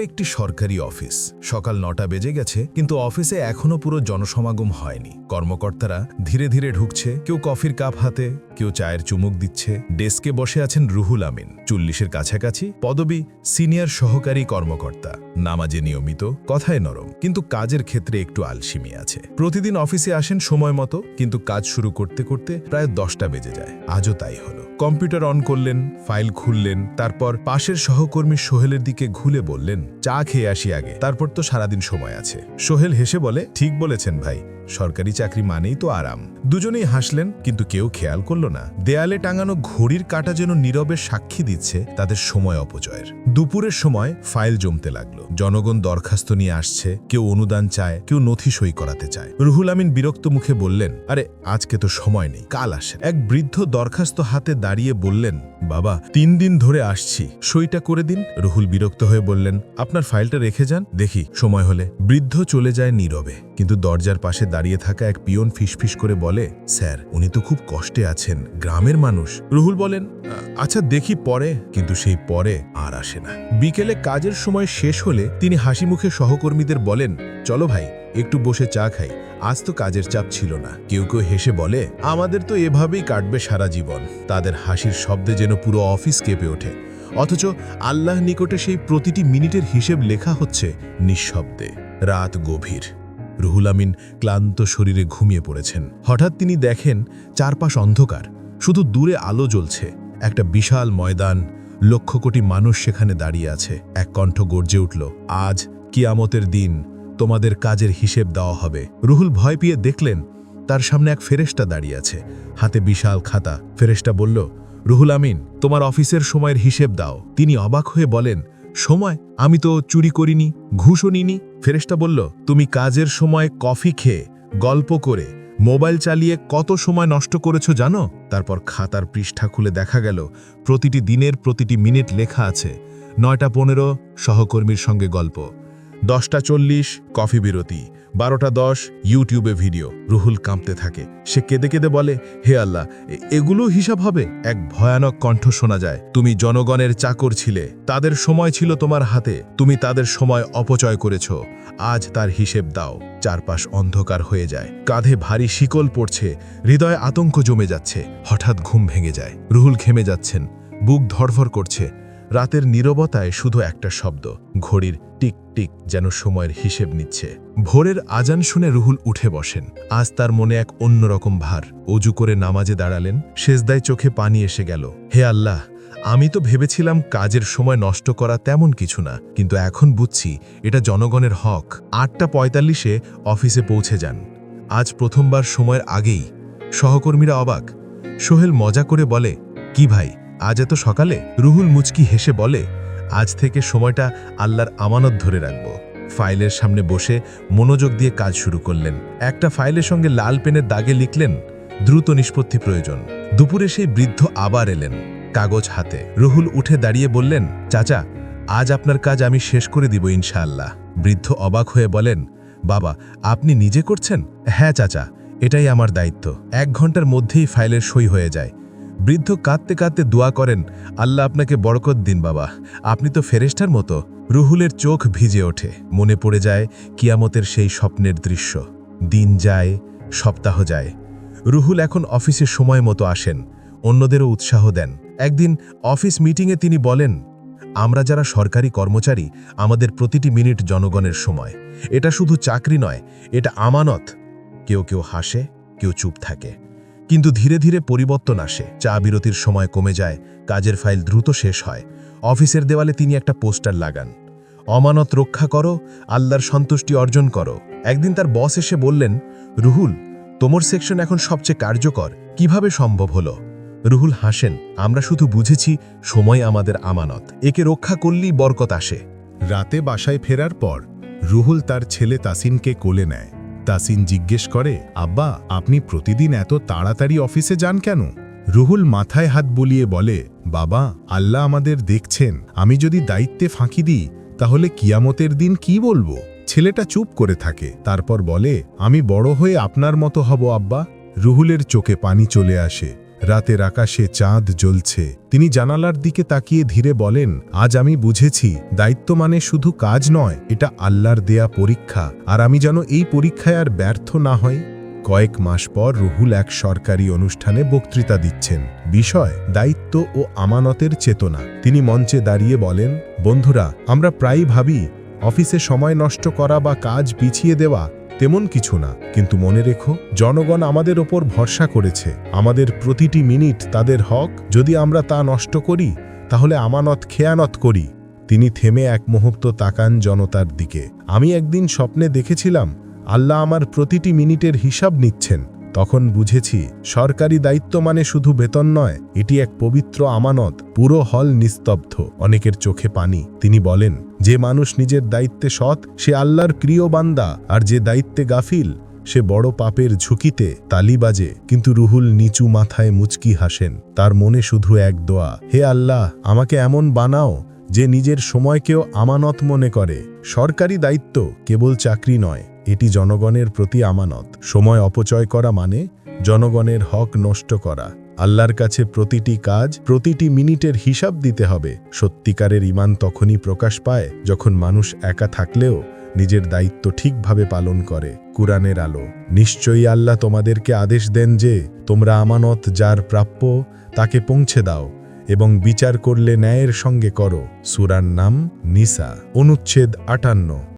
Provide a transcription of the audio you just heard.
একটি সরকারি অফিস। সকাল নটা বেজে গেছে, কিন্তু অফিসে এখনও পুরো জনসমাগম হয়নি। কর্মকর্তারা ধীরে ধীরে ঢুকছে, কেউ কফির কাপ হাতে, কেউ চায়ের চুমুক দিচ্ছে। ডেস্কে বসে আছেন রুহুল আমিন। চল্লিশের কাছাকাছি পদবি সিনিয়র সহকারী কর্মকর্তা। নামাজে নিয়মিত, কথায় নরম। কিন্তু কাজের ক্ষেত্রে একটু আলসিমি আছে। প্রতিদিন অফিসে আসেন সময় মতো, কিন্তু কাজ শুরু করতে করতে প্রায় দশটা বেজে যায়। আজও তাই হলো। কম্পিউটার অন করলেন, ফাইল খুললেন, তারপর পাশের সহকর্মী সোহেলের দিকে ঘুলে বললেন চা খেয়ে আসি আগে। তারপর তো সারাদিন সময় আছে। সোহেল হেসে বলে, ঠিক বলেছেন ভাই। সরকারি চাকরি মানেই তো আরাম। দুজনেই হাসলেন, কিন্তু কেউ খেয়াল করল না। দেয়ালে টাঙানো ঘড়ির কাটা যেন নীরবে সাক্ষী দিচ্ছে তাদের সময় অপচয়ের। দুপুরের সময় ফাইল জমতে লাগল। জনগণ দরখাস্ত নিয়ে আসছে, কেউ অনুদান চায়, কেউ নথি সই করাতে চায়। রুহুল আমিন বিরক্ত মুখে বললেন, আরে, আজকে তো সময় নেই, কাল আসে। এক বৃদ্ধ দরখাস্ত হাতে দাঁড়িয়ে বললেন, বাবা, তিন দিন ধরে আসছি। সইটা করে দিন। রুহুল বিরক্ত হয়ে বললেন আপনার ফাইলটা রেখে যান, দেখি, সময় হলে। বৃদ্ধ চলে যায় নীরবে, কিন্তু দরজার পাশে দাঁড়িয়ে থাকা এক পিয়ন ফিসফিস করে বলে, স্যার, উনি তো খুব কষ্টে আছেন, গ্রামের মানুষ। রুহুল বলেন আচ্ছা দেখি পরে। কিন্তু সেই পরে আর আসে না। বিকেলে কাজের সময় শেষ হলে তিনি হাসি মুখে সহকর্মীদের বলেন, চলো ভাই, একটু বসে চা খাই। আজ তো কাজের চাপ ছিল না। কেউ কেউ হেসে বলে, আমাদের তো এভাবেই কাটবে সারা জীবন। তাদের হাসির শব্দে যেন পুরো অফিস কেঁপে ওঠে। অথচ আল্লাহ নিকটে সেই প্রতিটি মিনিটের হিসেব লেখা হচ্ছে নিঃশব্দে, রাত গভীর। রুহুল আমিন ক্লান্ত শরীরে ঘুমিয়ে পড়েছেন। হঠাৎ তিনি দেখেন চারপাশ অন্ধকার, শুধু দূরে আলো জ্বলছে। একটা বিশাল ময়দান, লক্ষ কোটি মানুষ সেখানে দাঁড়িয়ে আছে। এক কণ্ঠ গর্জে উঠল, আজ কিয়ামতের দিন তোমাদের কাজের হিসেব দেওয়া হবে। রুহুল ভয় পেয়ে দেখলেন, তার সামনে এক ফেরেশতা দাঁড়িয়ে আছে। হাতে বিশাল খাতা। ফেরেশতা বলল রুহুল আমিন, তোমার অফিসের সময়ের হিসেব দাও। তিনি অবাক হয়ে বলেন, সময়? আমি তো চুরি করিনি, ঘুষও নিনি ফেরেস্টা বলল, তুমি কাজের সময় কফি খেয়ে, গল্প করে, মোবাইল চালিয়ে কত সময় নষ্ট করেছ জানো? তারপর খাতার পৃষ্ঠা খুলে দেখা গেল, প্রতিটি দিনের প্রতিটি মিনিট লেখা আছে, নয়টা পনেরো সহকর্মীর সঙ্গে গল্প, দশটা চল্লিশ কফি বিরতি বারোটা দশ ইউটিউবে ভিডিও। রুহুল কাঁপতে থাকে। সে কেঁদে কেঁদে বলে, হে আল্লাহ এগুলো হিসাব হবে? এক ভয়ানক কণ্ঠ শোনা যায়। তুমি জনগণের চাকর ছিলে। তাদের সময় ছিল তোমার হাতে। তুমি তাদের সময় অপচয় করেছ। আজ তার হিসেব দাও। চারপাশ অন্ধকার হয়ে যায়। কাঁধে ভারী শিকল পড়ছে। হৃদয়ে আতঙ্ক জমে যাচ্ছে। হঠাৎ ঘুম ভেঙে যায়। রুহুল ঘেমে যাচ্ছেন। বুক ধরফর করছে। রাতের নীরবতায় শুধু একটা শব্দ, ঘড়ির টিক টিক যেন সময়ের হিসেব নিচ্ছে। ভোরের আজান শুনে রুহুল উঠে বসেন। আজ তার মনে এক অন্যরকম ভার। অজু করে নামাজে দাঁড়ালেন, সেজদায় চোখে পানি এসে গেল। হে আল্লাহ, আমি তো ভেবেছিলাম কাজের সময় নষ্ট করা তেমন কিছু না, কিন্তু এখন বুঝছি এটা জনগণের হক। আটটা পঁয়তাল্লিশে অফিসে পৌঁছে যান। আজ প্রথমবার সময়ের আগেই সহকর্মীরা অবাক। সোহেল মজা করে বলে, কি ভাই আজ এত সকালে রুহুল মুচকি হেসে বলে, আজ থেকে সময়টা আল্লাহর আমানত ধরে রাখব। ফাইলের সামনে বসে মনোযোগ দিয়ে কাজ শুরু করলেন। একটা ফাইলের সঙ্গে লাল পেনের দাগে লিখলেন, দ্রুত নিষ্পত্তি প্রয়োজন। দুপুরে সেই বৃদ্ধ আবার এলেন কাগজ হাতে। রুহুল উঠে দাঁড়িয়ে বললেন, চাচা, আজ আপনার কাজ আমি শেষ করে দিব ইনশাআল্লাহ। বৃদ্ধ অবাক হয়ে বলেন, বাবা, আপনি নিজে করছেন? হ্যাঁ চাচা, এটাই আমার দায়িত্ব। এক ঘণ্টার মধ্যেই ফাইলের সই হয়ে যায়। বৃদ্ধ কাঁদতে কাঁদতে দোয়া করেন, আল্লাহ আপনাকে বরকত দিন বাবা। আপনি তো ফেরেস্টার মতো। রুহুলের চোখ ভিজে ওঠে। মনে পড়ে যায় কিয়ামতের সেই স্বপ্নের দৃশ্য। দিন যায়, সপ্তাহ যায়। রুহুল এখন অফিসে সময় মতো আসেন। অন্যদেরও উৎসাহ দেন। একদিন অফিস মিটিংয়ে তিনি বলেন, আমরা যারা সরকারি কর্মচারী, আমাদের প্রতিটি মিনিট জনগণের সময়। এটা শুধু চাকরি নয়, এটা আমানত। কেউ কেউ হাসে, কেউ চুপ থাকে। কিন্তু ধীরে ধীরে পরিবর্তন আসে। চা বিরতির সময় কমে যায়, কাজের ফাইল দ্রুত শেষ হয়। অফিসের দেওয়ালে তিনি একটা পোস্টার লাগান। অমানত রক্ষা করো, আল্লাহর সন্তুষ্টি অর্জন করো। একদিন তার বস এসে বললেন, রুহুল, তোমার সেকশন এখন সবচেয়ে কার্যকর। কীভাবে সম্ভব হলো? রুহুল হাসেন, আমরা শুধু বুঝেছি সময় আমাদের আমানত। একে রক্ষা করলেই বরকত আসে। রাতে বাসায় ফেরার পর রুহুল তার ছেলে তাসিনকে কোলে নেয়। তাসিন জিজ্ঞেস করে, আব্বা, আপনি প্রতিদিন এত তাড়াতাড়ি অফিসে যান কেন? রুহুল মাথায় হাত বুলিয়ে বলে, বাবা, আল্লাহ আমাদের দেখছেন। আমি যদি দায়িত্বে ফাঁকি দিই, তাহলে কিয়ামতের দিন কি বলব? ছেলেটা চুপ করে থাকে। তারপর বলে, আমি বড় হয়ে আপনার মতো হব, আব্বা। রুহুলের চোখে পানি চলে আসে। রাতের আকাশে চাঁদ জ্বলছে। তিনি জানালার দিকে তাকিয়ে ধীরে বলেন, আজ আমি বুঝেছি, দায়িত্ব মানে শুধু কাজ নয়, এটা আল্লাহর দেয়া পরীক্ষা। আর আমি যেন এই পরীক্ষায় আর ব্যর্থ না হয় কয়েক মাস পর রুহুল এক সরকারি অনুষ্ঠানে বক্তৃতা দিচ্ছেন। বিষয়, দায়িত্ব ও আমানতের চেতনা। তিনি মঞ্চে দাঁড়িয়ে বলেন, বন্ধুরা, আমরা প্রায়ই ভাবি, অফিসে সময় নষ্ট করা বা কাজ পিছিয়ে দেওয়া তেমন কিছু না। কিন্তু মনে রেখো, জনগণ আমাদের ওপর ভরসা করেছে। আমাদের প্রতিটি মিনিট তাদের হক। যদি আমরা তা নষ্ট করি, তাহলে আমানত খেয়ানত করি। তিনি থেমে এক মুহূর্ত তাকান জনতার দিকে। আমি একদিন স্বপ্নে দেখেছিলাম, আল্লাহ আমার প্রতিটি মিনিটের হিসাব নিচ্ছেন। তখন বুঝেছি, সরকারি দায়িত্ব মানে শুধু বেতন নয়, এটি এক পবিত্র আমানত, পুরো হল নিস্তব্ধ। অনেকের চোখে পানি। তিনি বলেন, যে মানুষ নিজের দায়িত্বে সৎ, সে আল্লাহর প্রিয় বান্দা, আর যে দায়িত্বে গাফিল, সে বড় পাপের ঝুঁকিতে তালি বাজে, কিন্তু রুহুল নিচু মাথায় মুচকি হাসেন। তার মনে শুধু এক দোয়া, হে আল্লাহ, আমাকে এমন বানাও, যে নিজের সময়কেও আমানত মনে করে। সরকারি দায়িত্ব কেবল চাকরি নয় এটি জনগণের প্রতি আমানত। সময় অপচয় করা মানে জনগণের হক নষ্ট করা। আল্লাহর কাছে প্রতিটি কাজ, প্রতিটি মিনিটের হিসাব দিতে হবে। সত্যিকারের ইমান তখনই প্রকাশ পায় যখন মানুষ একা থাকলেও নিজের দায়িত্ব ঠিকভাবে পালন করে। কুরআনের আলো, নিশ্চয়ই আল্লাহ তোমাদেরকে আদেশ দেন যে, তোমরা আমানত যার প্রাপ্য তাকে পৌঁছে দাও এবং বিচার করলে ন্যায়ের সঙ্গে করো। সুরার নাম নিসা। অনুচ্ছেদ আটান্ন।